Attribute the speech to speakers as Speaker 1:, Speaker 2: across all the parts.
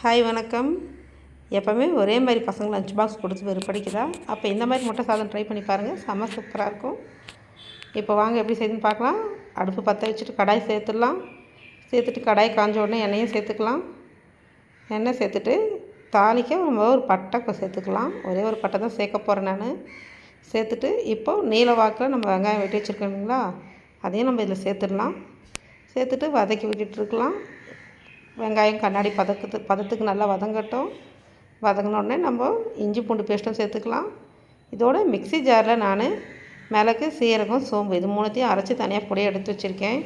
Speaker 1: Hi வணக்கம். எப்போவுமே ஒரே மாதிரி பசங்க லஞ்ச் பாக்ஸ் கொடுத்து வெறுப்படிக்குதா அப்போ இந்த மாதிரி முட்டை சாதம் ட்ரை பண்ணி பாருங்கள் செம்ம சூப்பராக இருக்கும். இப்போ வாங்க எப்படி செய்யுதுன்னு பார்க்கலாம். அடுப்பு பற்ற வச்சுட்டு கடாய் சேர்த்துடலாம். சேர்த்துட்டு கடாய் காஞ்ச உடனே எண்ணெயும் சேர்த்துக்கலாம். எண்ணெய் சேர்த்துட்டு தாளிக்க நம்ம ஒரு பட்டை சேர்த்துக்கலாம். ஒரே ஒரு பட்டை தான் சேர்க்க போகிறேன் நான். சேர்த்துட்டு இப்போது நீல வாக்கில் நம்ம வெங்காயம் வெட்டி வச்சுருக்கோங்களா அதையும் நம்ம இதில் சேர்த்துடலாம். சேர்த்துட்டு வதக்கி விட்டுட்டு இருக்கலாம். வெங்காயம் கண்ணாடி பதக்கத்து பதத்துக்கு நல்லா வதங்கட்டும். வதங்கினோடனே நம்ம இஞ்சி பூண்டு பேஸ்ட்டும் சேர்த்துக்கலாம். இதோட மிக்சி ஜாரில் நான் மிளகு சீரகம் சோம்பு இது மூணுத்தையும் அரைச்சி தனியாக பொடியை எடுத்து வச்சுருக்கேன்.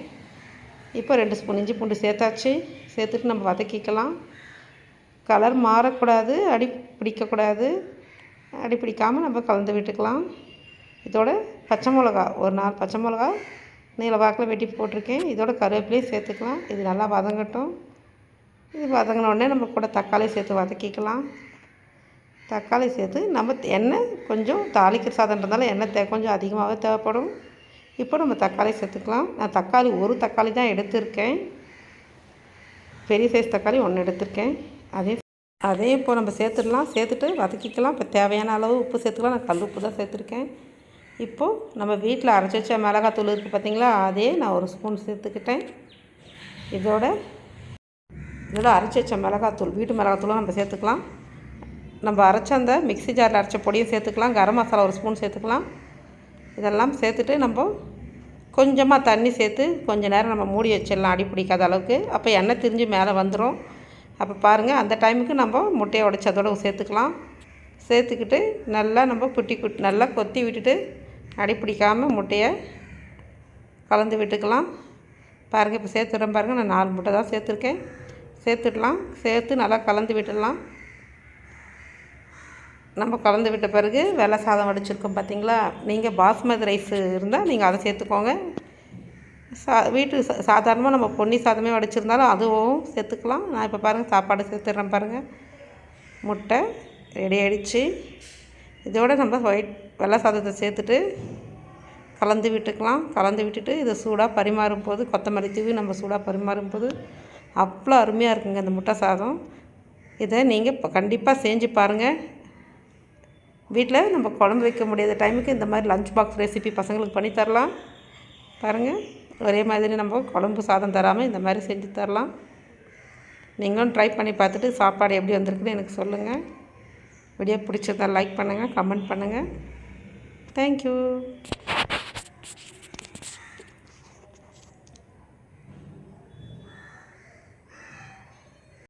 Speaker 1: இப்போ ரெண்டு ஸ்பூன் இஞ்சி பூண்டு சேர்த்தாச்சு. சேர்த்துட்டு நம்ம வதக்கிக்கலாம். கலர் மாறக்கூடாது அடி பிடிக்கக்கூடாது. அடி பிடிக்காமல் நம்ம கலந்து விட்டுக்கலாம். இதோட பச்சை மிளகா ஒரு நாலு பச்சை மிளகா நீல வாக்கில் வெட்டி போட்டிருக்கேன். இதோட கருவேப்பிலையும் சேர்த்துக்கலாம். இது நல்லா வதங்கட்டும். இது வதங்கினோடனே நம்ம கூட தக்காளி சேர்த்து வதக்கிக்கலாம். தக்காளி சேர்த்து நம்ம எண்ணெய் கொஞ்சம் தாளிக்கிற சாதன்றதால எண்ணெய் தே கொஞ்சம் அதிகமாகவே தேவைப்படும். இப்போ நம்ம தக்காளி சேர்த்துக்கலாம். நான் தக்காளி ஒரு தக்காளி தான் எடுத்திருக்கேன். பெரிய சைஸ் தக்காளி ஒன்று எடுத்திருக்கேன். அதே அதே இப்போ நம்ம சேர்த்துடலாம். சேர்த்துட்டு வதக்கிக்கலாம். இப்போ தேவையான அளவு உப்பு சேர்த்துக்கலாம். நான் கல் உப்பு தான் சேர்த்துருக்கேன். இப்போது நம்ம வீட்டில் அரைச்சி வச்ச மிளகாத்தூள் இருக்குது பார்த்திங்களா? அதே நான் ஒரு ஸ்பூன் சேர்த்துக்கிட்டேன். இதோட இதோட அரைச்சி வச்ச மிளகாத்தூள் வீட்டு மிளகாத்தூளும் நம்ம சேர்த்துக்கலாம். நம்ம அரைச்ச அந்த மிக்ஸி ஜாரில் அரைச்ச பொடியும் சேர்த்துக்கலாம். கரம் மசாலா ஒரு ஸ்பூன் சேர்த்துக்கலாம். இதெல்லாம் சேர்த்துட்டு நம்ம கொஞ்சமாக தண்ணி சேர்த்து கொஞ்சம் நேரம் நம்ம மூடி வச்சிடலாம் அடி பிடிக்காத அளவுக்கு. அப்போ எண்ணெய் திரிஞ்சு மேலே வந்துடும் அப்போ பாருங்கள் அந்த டைமுக்கு நம்ம முட்டையை உடைச்சதோடு சேர்த்துக்கலாம். சேர்த்துக்கிட்டு நல்லா நம்ம குட்டி குட்டி நல்லா கொத்தி விட்டுட்டு அடி பிடிக்காமல் முட்டையை கலந்து விட்டுக்கலாம். பாருங்கள் இப்போ சேர்த்துறேன் பாருங்கள் நான் நாலு முட்டை தான் சேர்த்துருக்கேன். சேர்த்துடலாம். சேர்த்து நல்லா கலந்து விட்டுடலாம். நம்ம கலந்து விட்ட பிறகு வெள்ளை சாதம் வடிச்சிருக்கோம் பார்த்தீங்களா நீங்கள் பாஸ்மதி ரைஸ் இருந்தால் நீங்கள் அதை சேர்த்துக்கோங்க. சா வீட்டு சா சாதாரணமாக நம்ம பொன்னி சாதமே வடிச்சிருந்தாலும் அதுவும் சேர்த்துக்கலாம். நான் இப்போ பாருங்கள் சாப்பாடு சேர்த்துட்றேன் பாருங்கள் முட்டை ரெடி ஆகிடுச்சு இதோட நம்ம ஒயிட் வெள்ளை சாதத்தை சேர்த்துட்டு கலந்து விட்டுக்கலாம். கலந்து விட்டுட்டு இதை சூடாக பரிமாறும் போது கொத்தமல்லி தூவி நம்ம சூடாக பரிமாறும் போது அவ்வளோ அருமையாக இருக்குங்க இந்த முட்டை சாதம். இதை நீங்கள் இப்போ கண்டிப்பாக செஞ்சு பாருங்கள் வீட்டில் நம்ம குழம்பு வைக்க முடியாத டைமுக்கு இந்த மாதிரி லஞ்ச் பாக்ஸ் ரெசிபி பசங்களுக்கு பண்ணி தரலாம். பாருங்கள் ஒரே மாதிரி நம்ம குழம்பு சாதம் தராமல் இந்த மாதிரி செஞ்சு தரலாம். நீங்களும் ட்ரை பண்ணி பார்த்துட்டு சாப்பாடு எப்படி வந்திருக்குன்னு எனக்கு சொல்லுங்கள் வீடியோ பிடிச்சிருந்தால் லைக் பண்ணுங்கள் கமெண்ட் பண்ணுங்கள் தேங்க்யூ